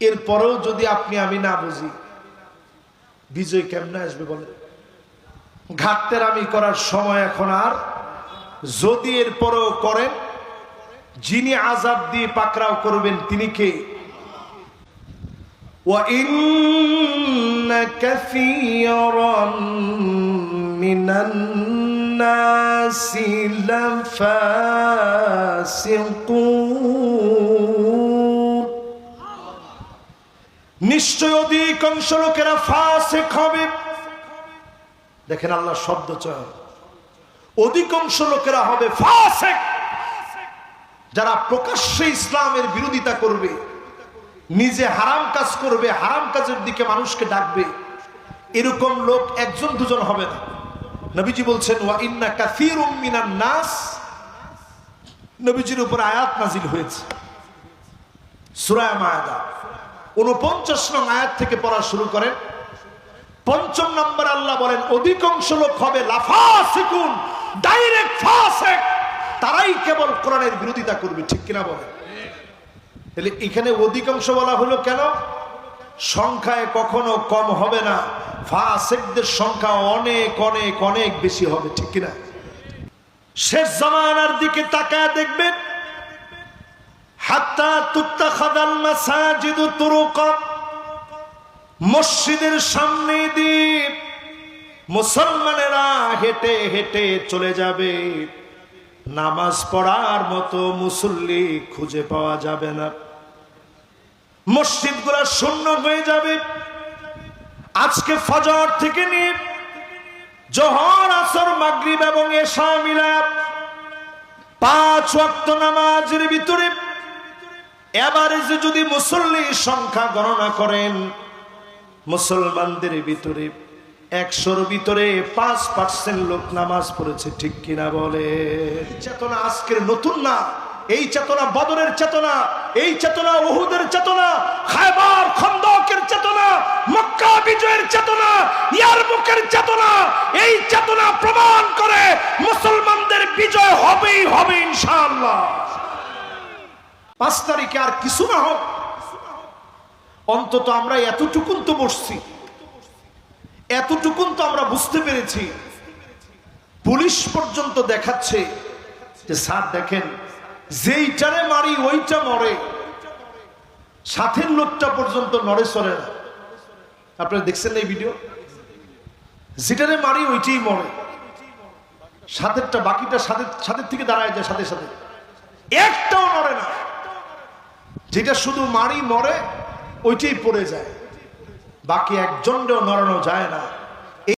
এরপরেও যদি আপনি, আমি না বুঝি, বিজয় কেমন আসবে বলে ঘাটতের আমি করার সময় এখন আর যদি এরপরেও করেন, যিনি আজাদ দিয়ে পাকরাও করবেন, তিনি কে? মিনান্নাসিলাফাসিকুন নিশ্চয় অধিকাংশ লোকেরা ফাসেক হবে। দেখেন আল্লাহ শব্দ চয়ন অধিকাংশ লোকেরা হবে ফাসেক। যারা প্রকাশ্যে ইসলামের বিরোধিতা করবে, নিজে হারাম কাজ করবে, হারাম কাজের দিকে মানুষকে ডাকবে, এরকম লোক একজন দুজন হবে না। নবীজি বলছেন, ওয়া ইন্না কাসীরুম মিনান নাস। নবীজির উপর আয়াত নাজিল হয়েছে। সূরা মায়দা। 49 নং আয়াত থেকে পড়া শুরু করেন পঞ্চম নম্বর আল্লাহ বলেন, অধিকাংশ লোক হবে লাফা লাফাসিকুন, ডাইরেক্ট ফাসিক। তারাই কেবল কোরআনের বিরোধিতা করবে। ঠিক কিনা বলেন? তাহলে এখানে অধিকাংশ বলা হলো কেন? সংখ্যায় কখনো কম হবে না। ফাসেকদের সংখ্যা অনেক অনেক অনেক বেশি হবে। ঠিক কিনা? শেষ জামানার দিকে তাকায় দেখবেন মাসাজিদু মসজিদের সামনে মুসলমানেরা হেঁটে হেঁটে চলে যাবে। নামাজ পড়ার মতো মুসল্লি খুঁজে পাওয়া যাবে না। মসজিদগুলা শূন্য হয়ে যাবে। আজকে ফজর থেকে নিয়ে জহর, আসর, মাগরিব এবং এশা মিলাপ পাঁচ ওয়াক্ত নামাজের ভিতরে এভারেজে যদি মুসল্লির সংখ্যা গণনা করেন, মুসলমানদের ভিতরে একশোর ভিতরে পাঁচ পার্সেন্ট লোক নামাজ পড়েছে, ঠিক কিনা বলে? চেতনা আজকের নতুন না। এই চেতনা বদরের চেতনা, এই চেতনা ওহুদের চেতনা, খায়বার খন্দকের চেতনা, মক্কা বিজয়ের চেতনা, ইয়ারমুকের চেতনা, এই চেতনা প্রমাণ করে মুসলমানদের বিজয় হবেই হবে ইনশাআল্লাহ। পাঁচ তারিখে আর কিছু না হোক। অন্তত আমরা এতটুকুন তো বসছি। এতটুকুন তো আমরা বুঝতে পেরেছি। পুলিশ পর্যন্ত দেখাচ্ছে যে, স্যার, দেখেন, যেইটারে মারি, ওইটা মরে। সাথের লোকটা পর্যন্ত নড়ে সরে না। আপনারা দেখছেন এই ভিডিও? যেটারে মারি, ওইটাই মরে। সাথেরটা, বাকিটা সাথে সাথের থেকে দাঁড়ায় যায় সাথে সাথে। একটাও নড়ে না। যেটা শুধু মারি মরে ওইটাই পড়ে যায়। বাকি একজনও নড়ানো যায় না।